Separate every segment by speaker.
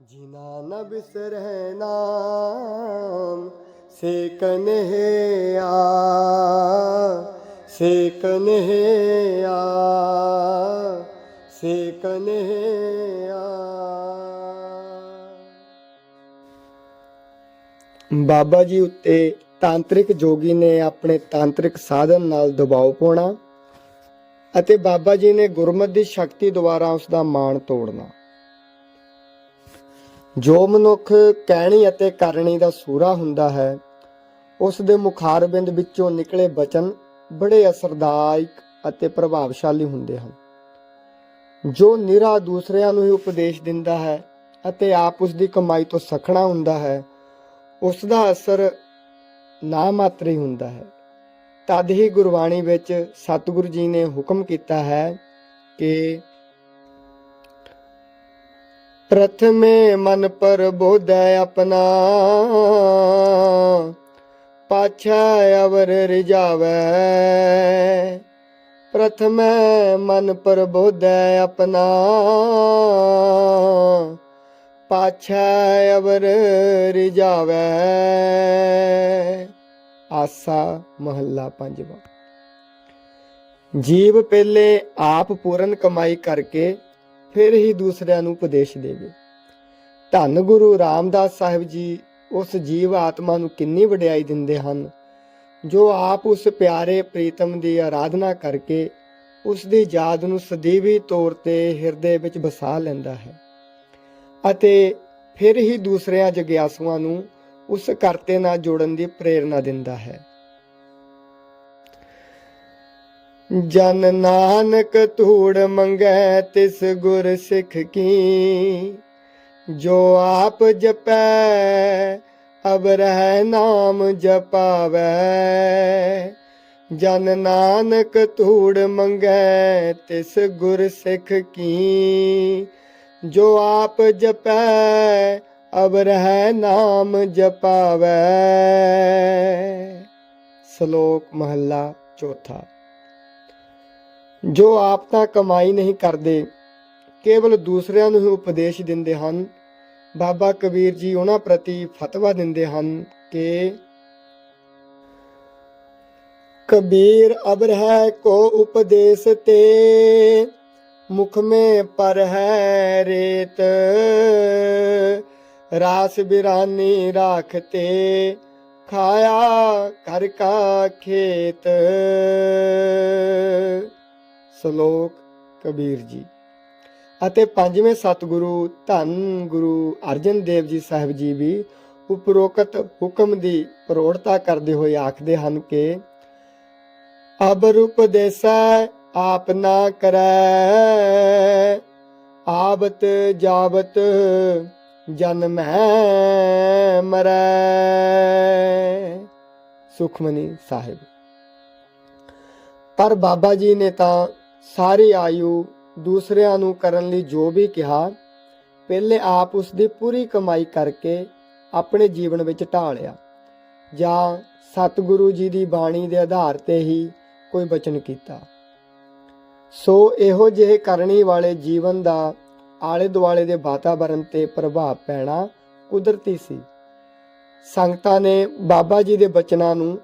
Speaker 1: ਜਿਨਾ ਨ ਬਿਸਰੈ ਨਾਮ ਸੇ ਕਨਹਿਆ ਸੇ ਕਨਹਿਆ ਸੇ ਕਨਹਿਆ ਬਾਬਾ ਜੀ ਉੱਤੇ ਤਾਂਤਰਿਕ ਜੋਗੀ ਨੇ ਆਪਣੇ ਤਾਂਤਰਿਕ ਸਾਧਨ ਨਾਲ ਦਬਾਅ ਪਾਉਣਾ ਅਤੇ ਬਾਬਾ ਜੀ ਨੇ ਗੁਰਮਤਿ ਦੀ ਸ਼ਕਤੀ ਦੁਆਰਾ ਉਸ ਦਾ ਮਾਣ ਤੋੜਨਾ। ਜੋ ਮਨੁੱਖ ਕਹਿਣੀ ਅਤੇ ਕਰਨੀ ਦਾ ਸੂਰਾ ਹੁੰਦਾ ਹੈ, ਉਸ ਦੇ ਮੁਖਾਰਬਿੰਦ ਵਿੱਚੋਂ ਨਿਕਲੇ ਬਚਨ ਬੜੇ ਅਸਰਦਾਇਕ ਅਤੇ ਪ੍ਰਭਾਵਸ਼ਾਲੀ ਹੁੰਦੇ ਹਨ। ਜੋ ਨਿਰਾ ਦੂਸਰਿਆਂ ਨੂੰ ਹੀ ਉਪਦੇਸ਼ ਦਿੰਦਾ ਹੈ ਅਤੇ ਆਪ ਉਸ ਦੀ ਕਮਾਈ ਤੋਂ ਸਖਣਾ ਹੁੰਦਾ ਹੈ, ਉਸ ਦਾ ਅਸਰ ਨਾ ਮਾਤਰ ਹੀ ਹੁੰਦਾ ਹੈ। ਤਦ ਹੀ ਗੁਰਬਾਣੀ ਵਿੱਚ ਸਤਿਗੁਰੂ ਜੀ ਨੇ ਹੁਕਮ ਕੀਤਾ ਹੈ ਕਿ ਪ੍ਰਥਮੇ ਮਨ ਪਰ ਬੋਧੈ ਆਪਣਾ। ਪਾਛੈ ਅਵਰ ਰਿਜਾਵੈ ਪ੍ਰਥਮੇ ਮਨ ਪਰ ਬੋਧੈ ਆਪਣਾ। ਪਾਛਾ ਅਵਰ ਰਿਜਾਵੈ ਆਸਾ ਮਹੱਲਾ ਪੰਜਵਾਂ। ਜੀਵ ਪਹਿਲੇ ਆਪ ਪੂਰਨ ਕਮਾਈ ਕਰਕੇ ਫਿਰ ਹੀ ਦੂਸਰਿਆਂ ਨੂੰ ਉਪਦੇਸ਼ ਦੇਵੇ। ਧੰਨ ਗੁਰੂ ਰਾਮਦਾਸ ਸਾਹਿਬ ਜੀ ਉਸ ਜੀਵ ਆਤਮਾ ਨੂੰ ਕਿੰਨੀ ਵਡਿਆਈ ਦਿੰਦੇ ਹਨ, ਜੋ ਆਪ ਉਸ ਪਿਆਰੇ ਪ੍ਰੀਤਮ ਦੀ ਆਰਾਧਨਾ ਕਰਕੇ ਉਸ ਦੀ ਯਾਦ ਨੂੰ ਸਦੀਵੀ ਤੌਰ ਤੇ ਹਿਰਦੇ ਵਿੱਚ ਵਸਾ ਲੈਂਦਾ ਹੈ ਅਤੇ ਫਿਰ ਹੀ ਦੂਸਰਿਆਂ ਜਗਿਆਸੂਆਂ ਨੂੰ ਉਸ ਕਰਤੇ ਨਾਲ ਜੋੜਨ ਦੀ ਪ੍ਰੇਰਣਾ ਦਿੰਦਾ ਹੈ। ਜਨ ਨਾਨਕ ਧੂੜ ਮੰਗੈ ਤਿਸ ਗੁਰ ਸਿੱਖ ਕੀ। ਜੋ ਆਪ ਜਪੈ, ਅਬ ਰਹਿ ਨਾਮ ਜਪਾਵੈ। ਜਨ ਨਾਨਕ ਧੂੜ ਮੰਗੈ ਤਿਸ ਗੁਰ ਸਿੱਖ ਕੀ। ਜੋ ਆਪ ਜਪੈ, ਅਬ ਰਹਿ ਨਾਮ ਜਪਾਵੈ। ਸ਼ਲੋਕ ਮਹੱਲਾ ਚੌਥਾ। ਜੋ ਆਪ ਤਾਂ ਕਮਾਈ ਨਹੀਂ ਕਰਦੇ, ਕੇਵਲ ਦੂਸਰਿਆਂ ਨੂੰ ਹੀ ਉਪਦੇਸ਼ ਦਿੰਦੇ ਹਨ। ਬਾਬਾ ਕਬੀਰ ਜੀ ਉਹਨਾਂ ਪ੍ਰਤੀ ਫਤਵਾ ਦਿੰਦੇ ਹਨ ਕਿ ਕਬੀਰ ਅਬਰ ਹੈ ਕੋ ਉਪਦੇਸ਼ ਤੇ ਮੁਖ ਮੇ ਪਰ ਹੈ ਰੇਤ। ਰਾਸ ਬਿਰਾਨੀ ਰਾਖਤੇ ਖਾਇਆ ਕਰ ਕਾ ਖੇਤ। ਸ਼ਲੋਕ ਕਬੀਰ ਜੀ। ਅਤੇ ਪੰਜਵੇਂ ਸਤਿਗੁਰੂ ਧੰਨ ਗੁਰੂ ਅਰਜਨ ਦੇਵ ਜੀ ਸਾਹਿਬ ਜੀ ਵੀ ਉਪਰੋਕਤ ਹੁਕਮ ਦੀ ਪ੍ਰੋੜਤਾ ਕਰਦੇ ਹੋਏ ਆਖਦੇ ਹਨ ਕਿ ਅਬਰ ਉਪਦੇਸੈ ਆਪ ਨਾ ਕਰੈ ਆਬਤ ਜਾਬਤ ਜਨਮੈ ਮਰੈ। ਸੁਖਮਨੀ ਸਾਹਿਬ। ਪਰ ਬਾਬਾ ਜੀ ਨੇ ਤਾਂ ਸਾਰੀ ਆਯੂ ਦੂਸਰਿਆਂ ਨੂੰ ਕਰਨ ਲਈ ਜੋ ਵੀ ਕਿਹਾ, ਪਹਿਲੇ ਆਪ ਉਸ ਦੀ ਪੂਰੀ ਕਮਾਈ ਕਰਕੇ ਆਪਣੇ ਜੀਵਨ ਵਿੱਚ ਢਾਲਿਆ, ਜਾਂ ਸਤਿਗੁਰੂ ਜੀ ਦੀ ਬਾਣੀ ਦੇ ਆਧਾਰ ਤੇ ਹੀ ਕੋਈ ਬਚਨ ਕੀਤਾ। ਸੋ ਇਹੋ ਜਿਹੇ ਕਰਨੀ ਵਾਲੇ ਜੀਵਨ ਦਾ ਆਲੇ ਦੁਆਲੇ ਦੇ ਵਾਤਾਵਰਣ ਤੇ ਪ੍ਰਭਾਵ ਪੈਣਾ ਕੁਦਰਤੀ ਸੀ। ਸੰਗਤਾਂ ਨੇ ਬਾਬਾ ਜੀ ਦੇ ਬਚਨਾਂ ਨੂੰ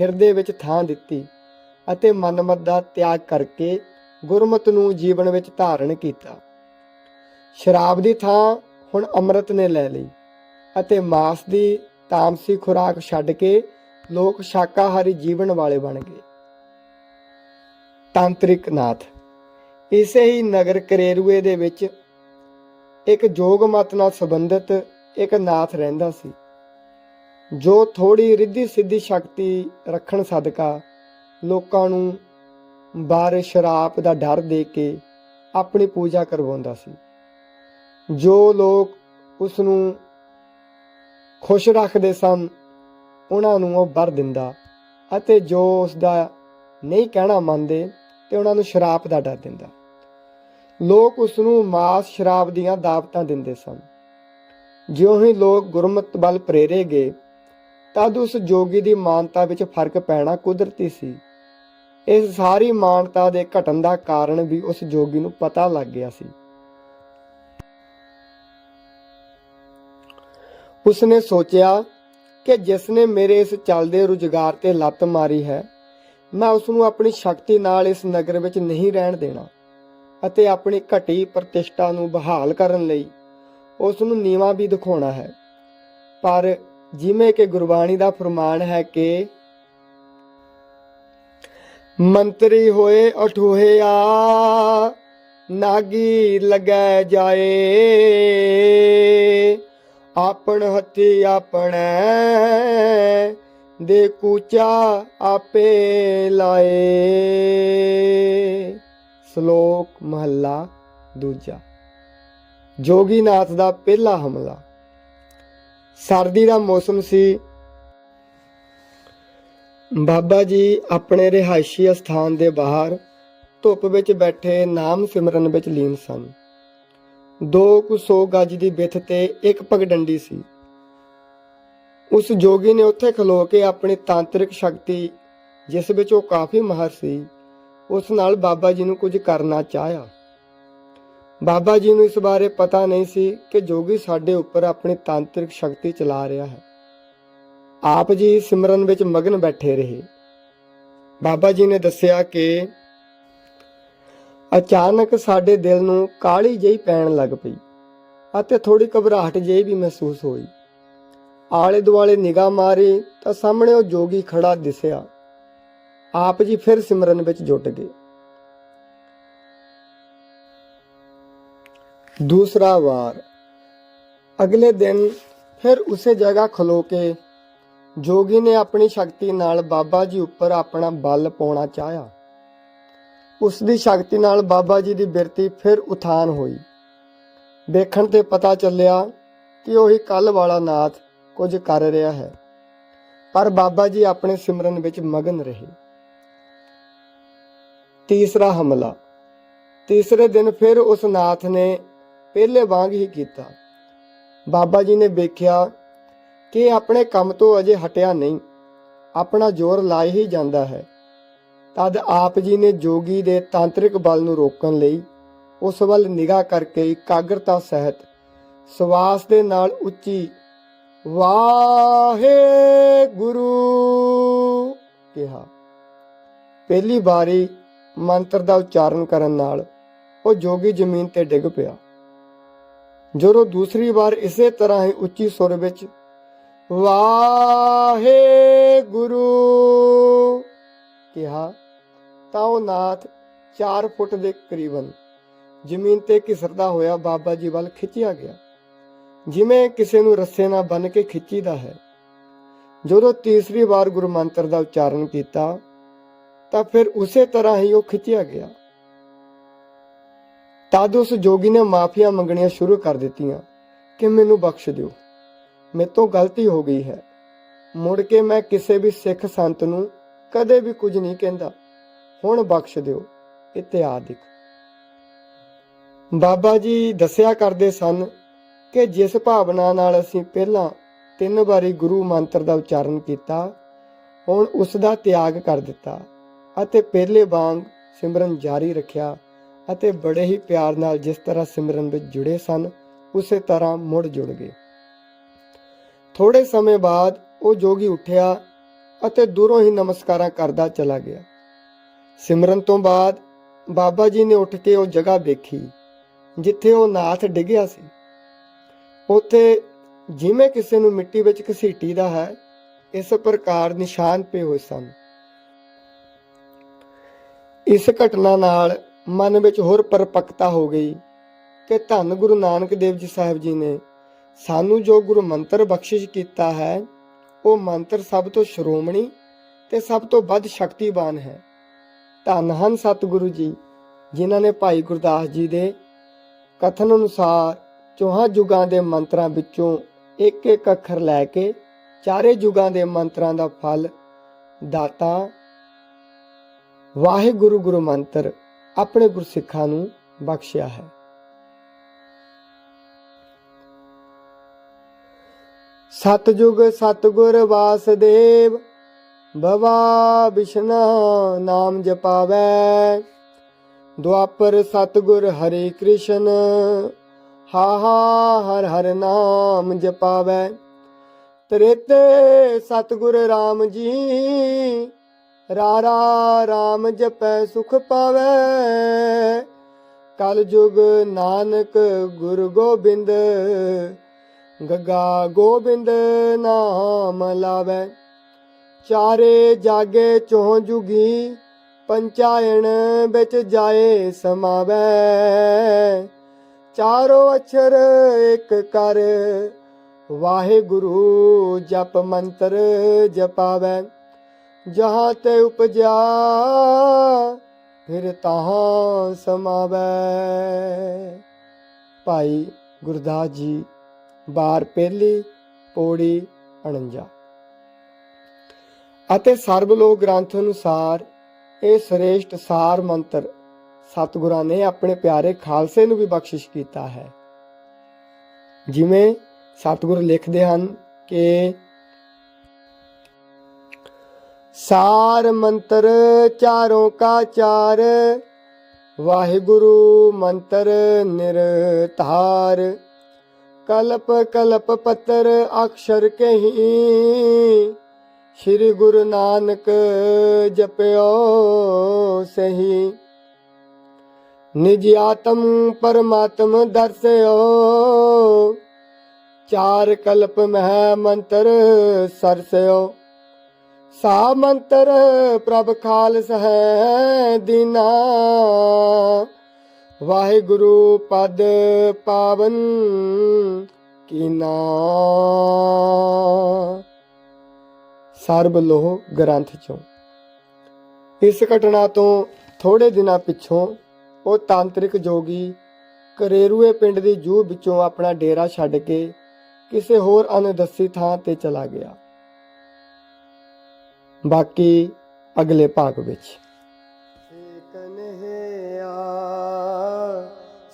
Speaker 1: ਹਿਰਦੇ ਵਿੱਚ ਥਾਂ ਦਿੱਤੀ ਅਤੇ ਮਨਮਤ ਦਾ ਤਿਆਗ ਕਰਕੇ ਗੁਰਮਤ ਨੂੰ ਜੀਵਨ ਵਿੱਚ ਧਾਰਨ ਕੀਤਾ। ਸ਼ਰਾਬ ਦੀ ਥਾਂ ਹੁਣ ਅੰਮ੍ਰਿਤ ਨੇ ਲੈ ਲਈ ਅਤੇ ਮਾਸ ਦੀ ਤਾਮਸੀ ਖੁਰਾਕ ਛੱਡ ਕੇ ਲੋਕ ਸ਼ਾਕਾਹਾਰੀ ਜੀਵਨ ਵਾਲੇ ਬਣ ਗਏ। ਤਾਂਤਰਿਕ ਨਾਥ, ਇਸੇ ਹੀ ਨਗਰ ਕਰੇਰੂਏ ਦੇ ਵਿੱਚ ਇੱਕ ਜੋਗ ਮਤ ਨਾਲ ਸੰਬੰਧਿਤ ਇੱਕ ਨਾਥ ਰਹਿੰਦਾ ਸੀ, ਜੋ ਥੋੜੀ ਰਿੱਧੀ ਸਿੱਧੀ ਸ਼ਕਤੀ ਰੱਖਣ ਸਦਕਾ ਲੋਕਾਂ ਨੂੰ ਬਾਰੇ ਸ਼ਰਾਪ ਦਾ ਡਰ ਦੇ ਕੇ ਆਪਣੀ ਪੂਜਾ ਕਰਵਾਉਂਦਾ ਸੀ। ਜੋ ਲੋਕ ਉਸ ਨੂੰ ਖੁਸ਼ ਰੱਖਦੇ ਸਨ, ਉਹਨਾਂ ਨੂੰ ਉਹ ਵਰ ਦਿੰਦਾ ਅਤੇ ਜੋ ਉਸ ਦਾ ਨਹੀਂ ਕਹਿਣਾ ਮੰਨਦੇ ਤੇ ਉਹਨਾਂ ਨੂੰ ਸ਼ਰਾਪ ਦਾ ਡਰ ਦਿੰਦਾ। ਲੋਕ ਉਸ ਨੂੰ ਮਾਸ ਸ਼ਰਾਬ ਦੀਆਂ ਦਾਵਤਾਂ ਦਿੰਦੇ ਸਨ। ਜਿਉਂ ਹੀ ਲੋਕ ਗੁਰਮਤਿ ਵੱਲ ਪ੍ਰੇਰੇ ਗਏ, ਤਦ ਉਸ ਜੋਗੀ ਦੀ ਮਾਨਤਾ ਵਿੱਚ ਫ਼ਰਕ ਪੈਣਾ ਕੁਦਰਤੀ ਸੀ। ਇਸ ਸਾਰੀ ਮਾਨਤਾ ਦੇ ਘਟਣ ਦਾ ਕਾਰਨ ਵੀ ਉਸ ਜੋਗੀ ਨੂੰ ਪਤਾ ਲੱਗ ਗਿਆ ਸੀ। ਉਸਨੇ ਸੋਚਿਆ ਕਿ ਜਿਸ ਨੇ ਮੇਰੇ ਇਸ ਚੱਲਦੇ ਰੁਜ਼ਗਾਰ ਤੇ ਲੱਤ ਮਾਰੀ ਹੈ, ਮੈਂ ਉਸ ਨੂੰ ਆਪਣੀ ਸ਼ਕਤੀ ਨਾਲ ਇਸ ਨਗਰ ਵਿੱਚ ਨਹੀਂ ਰਹਿਣ ਦੇਣਾ ਅਤੇ ਆਪਣੀ ਘਟੀ ਪ੍ਰਤਿਸ਼ਠਾ ਨੂੰ ਬਹਾਲ ਕਰਨ ਲਈ ਉਸ ਨੂੰ ਨੀਵਾ ਵੀ ਦਿਖਾਉਣਾ ਹੈ। ਪਰ ਜਿਵੇਂ ਕਿ ਗੁਰਬਾਣੀ ਦਾ ਫਰਮਾਨ ਹੈ ਕਿ ਮੰਤਰੀ ਹੋਏ ਅਠੋਹਿਆ ਨਾਗੀ ਲਗੈ ਜਾਏ। ਆਪਣ ਹੱਥੀ ਆਪਣੈ, ਦੇ ਕੂਚਾ ਆਪੇ ਲਾਏ। ਸ਼ਲੋਕ ਮਹੱਲਾ ਦੂਜਾ। ਜੋਗੀਨਾਥ ਦਾ ਪਹਿਲਾ ਹਮਲਾ। ਸਰਦੀ ਦਾ ਮੌਸਮ ਸੀ ਬਾਬਾ ਜੀ ਆਪਣੇ ਰਿਹਾਇਸ਼ੀ ਸਥਾਨ ਦੇ ਬਾਹਰ ਧੁੱਪ ਵਿੱਚ ਬੈਠੇ ਨਾਮ ਸਿਮਰਨ ਵਿੱਚ ਲੀਨ ਸਨ। ਦੋ ਕੁ ਸੌ ਗੱਜ ਦੀ ਵਿੱਥ ਤੇ ਇੱਕ ਪਗਡੰਡੀ ਸੀ। ਉਸ ਜੋਗੀ ਨੇ ਉੱਥੇ ਖਲੋ ਕੇ ਆਪਣੀ ਤਾਂਤਰਿਕ ਸ਼ਕਤੀ, ਜਿਸ ਵਿੱਚ ਉਹ ਕਾਫੀ ਮਾਹਰ ਸੀ, ਉਸ ਨਾਲ ਬਾਬਾ ਜੀ ਨੂੰ ਕੁਝ ਕਰਨਾ ਚਾਹਿਆ। ਬਾਬਾ ਜੀ ਨੂੰ ਇਸ ਬਾਰੇ ਪਤਾ ਨਹੀਂ ਸੀ ਕਿ ਜੋਗੀ ਸਾਡੇ ਉੱਪਰ ਆਪਣੀ ਤਾਂਤਰਿਕ ਸ਼ਕਤੀ ਚਲਾ ਰਿਹਾ ਹੈ। ਆਪ ਜੀ ਸਿਮਰਨ ਵਿੱਚ ਮਗਨ ਬੈਠੇ ਰਹੇ। ਬਾਬਾ ਜੀ ਨੇ ਦੱਸਿਆ ਕਿ ਅਚਾਨਕ ਸਾਡੇ ਦਿਲ ਨੂੰ ਕਾਲੀ ਜਿਹੀ ਪੈਣ ਲੱਗ ਪਈ ਅਤੇ ਥੋੜੀ ਘਬਰਾਹਟ ਜਿਹੀ ਵੀ ਮਹਿਸੂਸ ਹੋਈ। ਆਲੇ ਦੁਆਲੇ ਨਿਗਾਹ ਮਾਰੀ ਤਾਂ ਸਾਹਮਣੇ ਉਹ ਜੋਗੀ ਖੜਾ ਦਿਸਿਆ। ਆਪ ਜੀ ਫਿਰ ਸਿਮਰਨ ਵਿੱਚ ਜੁਟ ਗਏ। ਦੂਸਰਾ ਵਾਰ। ਅਗਲੇ ਦਿਨ ਫਿਰ ਉਸੇ ਜਗ੍ਹਾ ਖਲੋ ਕੇ ਜੋਗੀ ਨੇ ਆਪਣੀ ਸ਼ਕਤੀ ਨਾਲ ਬਾਬਾ ਜੀ ਉੱਪਰ ਆਪਣਾ ਬਲ ਪਾਉਣਾ ਚਾਹਿਆ। ਉਸ ਦੀ ਸ਼ਕਤੀ ਨਾਲ ਬਾਬਾ ਜੀ ਦੀ ਬਿਰਤੀ ਫਿਰ ਉਥਾਨ ਹੋਈ। ਦੇਖਣ ਤੇ ਪਤਾ ਚੱਲਿਆ ਕਿ ਉਹੀ ਕੱਲ ਵਾਲਾ ਨਾਥ ਕੁਝ ਕਰ ਰਿਹਾ ਹੈ, ਪਰ ਬਾਬਾ ਜੀ ਆਪਣੇ ਸਿਮਰਨ ਵਿੱਚ ਮਗਨ ਰਹੇ। ਤੀਸਰਾ ਹਮਲਾ। ਤੀਸਰੇ ਦਿਨ ਫਿਰ ਉਸ ਨਾਥ ਨੇ ਪਹਿਲੇ ਵਾਂਗ ਹੀ ਕੀਤਾ। ਬਾਬਾ ਜੀ ਨੇ ਵੇਖਿਆ ਕਿ ਆਪਣੇ ਕੰਮ ਤੋਂ ਅਜੇ ਹਟਿਆ ਨਹੀਂ। ਆਪਣਾ ਜ਼ੋਰ ਲਾਏ ਹੀ ਜਾਂਦਾ ਹੈ। ਤਦ ਆਪ ਜੀ ਨੇ ਜੋਗੀ ਦੇ ਤਾਂਤਰਿਕ ਬਲ ਨੂੰ ਰੋਕਣ ਲਈ ਉਸ ਵੱਲ ਨਿਗਾਹ ਕਰਕੇ ਇਕਾਗਰਤਾ ਸਹਿਤ ਸਵਾਸ ਦੇ ਨਾਲ ਉੱਚੀ ਵਾਹਿਗੁਰੂ ਕਿਹਾ। ਪਹਿਲੀ ਵਾਰੀ ਮੰਤਰ ਦਾ ਉਚਾਰਨ ਕਰਨ ਨਾਲ ਉਹ ਜੋਗੀ ਜ਼ਮੀਨ ਤੇ ਡਿੱਗ ਪਿਆ। ਜਦੋਂ ਦੂਸਰੀ ਵਾਰ ਇਸੇ ਤਰ੍ਹਾਂ ਹੀ ਉੱਚੀ ਸੁਰ ਵਿੱਚ ਵਾਹਿਗੁਰੂ। ਕਿਹਾ, ਤਾਂ ਉਹ ਨਾਥ 4 ਫੁੱਟ ਦੇ ਕਰੀਬਨ ਜ਼ਮੀਨ ਤੇ ਘਿਸਰਦਾ ਹੋਇਆ ਬਾਬਾ ਜੀ ਵੱਲ ਖਿੱਚਿਆ ਗਿਆ। ਜਿਵੇਂ ਕਿਸੇ ਨੂੰ ਰੱਸੇ ਨਾਲ ਬੰਨ ਕੇ ਖਿੱਚੀਦਾ ਹੈ। ਜਦੋਂ ਤੀਸਰੀ ਵਾਰ ਗੁਰੂ ਮੰਤਰ ਦਾ ਉਚਾਰਨ ਕੀਤਾ, ਤਾਂ ਫਿਰ ਉਸੇ ਤਰ੍ਹਾਂ ਹੀ ਉਹ ਖਿੱਚਿਆ ਗਿਆ। ਤਦ ਉਸ ਜੋਗੀ ਨੇ ਮਾਫੀਆਂ ਮੰਗਣੀਆਂ ਸ਼ੁਰੂ ਕਰ ਦਿੱਤੀਆਂ ਕਿ ਮੈਨੂੰ ਬਖਸ਼ ਦਿਓ। ਮੇਤੋਂ ਗਲਤੀ ਹੋ ਗਈ ਹੈ। ਮੁੜ ਕੇ ਮੈਂ ਕਿਸੇ ਵੀ ਸਿੱਖ ਸੰਤ ਨੂੰ ਕਦੇ ਵੀ ਕੁਝ ਨਹੀਂ ਕਹਿੰਦਾ। ਹੁਣ ਬਖਸ਼ ਦਿਓ ਇਤਿਆਦਿਕ ਬਾਬਾ ਜੀ ਦੱਸਿਆ ਕਰਦੇ ਸਨ ਕਿ ਜਿਸ ਭਾਵਨਾ ਨਾਲ ਅਸੀਂ ਪਹਿਲਾਂ ਤਿੰਨ ਵਾਰੀ ਗੁਰੂ ਮੰਤਰ ਦਾ ਉਚਾਰਨ ਕੀਤਾ, ਹੁਣ ਉਸ ਦਾ ਤਿਆਗ ਕਰ ਦਿੱਤਾ ਅਤੇ ਪਹਿਲੇ ਵਾਂਗ ਸਿਮਰਨ ਜਾਰੀ ਰੱਖਿਆ ਅਤੇ ਬੜੇ ਹੀ ਪਿਆਰ ਨਾਲ ਜਿਸ ਤਰ੍ਹਾਂ ਸਿਮਰਨ ਵਿੱਚ ਜੁੜੇ ਸਨ, ਉਸੇ ਤਰ੍ਹਾਂ ਮੁੜ ਜੁੜ ਗਏ। ਥੋੜੇ ਸਮੇਂ ਬਾਅਦ ਉਹ ਜੋਗੀ ਉੱਠਿਆ ਅਤੇ ਦੂਰੋਂ ਹੀ ਨਮਸਕਾਰਾਂ ਕਰਦਾ ਚਲਾ ਗਿਆ। ਸਿਮਰਨ ਤੋਂ ਬਾਅਦ ਬਾਬਾ ਜੀ ਨੇ ਉੱਠ ਕੇ ਉਹ ਜਗ੍ਹਾ ਵੇਖੀ ਜਿੱਥੇ ਉਹ ਨਾਥ ਡਿੱਗਿਆ ਸੀ। ਉੱਥੇ ਜਿਵੇਂ ਕਿਸੇ ਨੂੰ ਮਿੱਟੀ ਵਿੱਚ ਘਸੀਟੀ ਦਾ ਹੈ, ਇਸ ਪ੍ਰਕਾਰ ਨਿਸ਼ਾਨ ਪਏ ਹੋਏ ਸਨ। ਇਸ ਘਟਨਾ ਨਾਲ ਮਨ ਵਿੱਚ ਹੋਰ ਪਰਪੱਕਤਾ ਹੋ ਗਈ ਕਿ ਧੰਨ ਗੁਰੂ ਨਾਨਕ ਦੇਵ ਜੀ ਸਾਹਿਬ ਜੀ ਨੇ ਸਾਨੂੰ ਜੋ ਗੁਰੂ ਮੰਤਰ ਬਖਸ਼ਿਸ਼ ਕੀਤਾ ਹੈ, ਉਹ ਮੰਤਰ ਸਭ ਤੋਂ ਸ਼੍ਰੋਮਣੀ ਤੇ ਸਭ ਤੋਂ ਵੱਧ ਸ਼ਕਤੀਵਾਨ ਹੈ। ਧੰਨ ਹਨ ਸਤਿਗੁਰੂ ਜੀ, ਜਿਨ੍ਹਾਂ ਨੇ ਭਾਈ ਗੁਰਦਾਸ ਜੀ ਦੇ ਕਥਨ ਅਨੁਸਾਰ ਚੌਹਾਂ ਯੁਗਾਂ ਦੇ ਮੰਤਰਾਂ ਵਿੱਚੋਂ ਇੱਕ ਇੱਕ ਅੱਖਰ ਲੈ ਕੇ ਚਾਰੇ ਯੁਗਾਂ ਦੇ ਮੰਤਰਾਂ ਦਾ ਫਲ, ਦਾਤਾ, ਵਾਹਿਗੁਰੂ ਗੁਰੂ ਮੰਤਰ ਆਪਣੇ ਗੁਰਸਿੱਖਾਂ ਨੂੰ ਬਖਸ਼ਿਆ ਹੈ। ਸਤਜੁਗ ਸਤਗੁਰ ਵਾਸਦੇਵ, ਭਵਾ ਬਿਸ਼ਨਾ ਨਾਮ ਜਪਾਵੈ। ਦੁਆਪਰ ਸਤਗੁਰ ਹਰੇ ਕ੍ਰਿਸ਼ਨ, ਹਾ ਹਾ ਹਰ ਹਰ ਨਾਮ ਜਪਾਵੈ। ਤ੍ਰੇਤੇ ਸਤਿਗੁਰ ਰਾਮ ਜੀ ਰਾਰਾ ਰਾਮ ਜਪੈ ਸੁਖ ਪਾਵੈ। ਕਲ ਯੁਗ ਨਾਨਕ ਗੁਰ ਗੋਬਿੰਦ ਗੱਗਾ ਗੋਬਿੰਦ ਨਾਮ ਲਾਵੈ। ਚਾਰੇ ਜਾਗੇ ਚੋਂ ਜੁਗੀ, ਪੰਚਾਇਣ ਵਿੱਚ ਜਾਏ ਸਮਾਵੈ। ਚਾਰੋ ਅਛਰ ਇੱਕ ਕਰ, ਵਾਹਿਗੁਰੂ ਜਪ ਮੰਤਰ ਜਪਾਵੈ। ਜਹਾਂ ਤੇ ਉਪਜਾ ਫਿਰ ਤਹਾਂ ਸਮਾਵੈ। ਭਾਈ ਗੁਰਦਾਸ ਜੀ ਬਾਰ ਪਹਿਲੀ, ਪੌੜੀ 49 ਅਤੇ ਸਰਬ ਲੋਕ ਗ੍ਰੰਥ ਅਨੁਸਾਰ ਇਹ ਸ੍ਰੇਸ਼ਟ ਸਾਰ ਮੰਤਰ ਸਤਿਗੁਰਾਂ ਨੇ ਆਪਣੇ ਪਿਆਰੇ ਖਾਲਸੇ ਨੂੰ ਵੀ ਬਖਸ਼ਿਸ਼ ਕੀਤਾ ਹੈ। ਜਿਵੇਂ ਸਤਿਗੁਰ ਲਿਖਦੇ ਹਨ ਕਿ ਸਾਰ ਮੰਤਰ ਚਾਰੋਂ ਕਾ ਚਾਰ, ਵਾਹਿਗੁਰੂ ਮੰਤਰ ਨਿਰਧਾਰ ਕਲਪ ਕਲਪ ਪੱਤਰ ਅਕਸ਼ਰ ਕਹੀ। ਸ੍ਰੀ ਗੁਰੂ ਨਾਨਕ ਜਪਿਓ ਸਹੀ। ਨਿਜ ਆਤਮ ਪਰਮਾਤਮ ਦਰਸਿਓ। ਚਾਰ ਕਲਪ ਮਹਿ ਮੰਤਰ ਸਰਸਿਓ। ਸਾ ਮੰਤਰ ਪ੍ਰਭ ਖਾਲਸ ਹੈ ਦੀਨਾ। ਵਾਹਿਗੁਰੂ ਪਦ ਪਾਵਨ ਕੀਨਾ ਸਰਬ ਲੋਹ ਗ੍ਰੰਥ ਚੋਂ। ਇਸ ਘਟਨਾ ਤੋਂ ਥੋੜੇ ਦਿਨਾਂ ਪਿੱਛੋਂ ਉਹ ਤਾਂਤਰਿਕ ਜੋਗੀ ਕਰੇਰੂਏ ਪਿੰਡ ਦੀ ਜੂਹ ਵਿੱਚੋਂ ਆਪਣਾ ਡੇਰਾ ਛੱਡ ਕੇ ਕਿਸੇ ਹੋਰ ਅਨਦੱਸੀ ਥਾਂ ਤੇ ਚਲਾ ਗਿਆ। ਬਾਕੀ ਅਗਲੇ ਭਾਗ ਵਿੱਚ।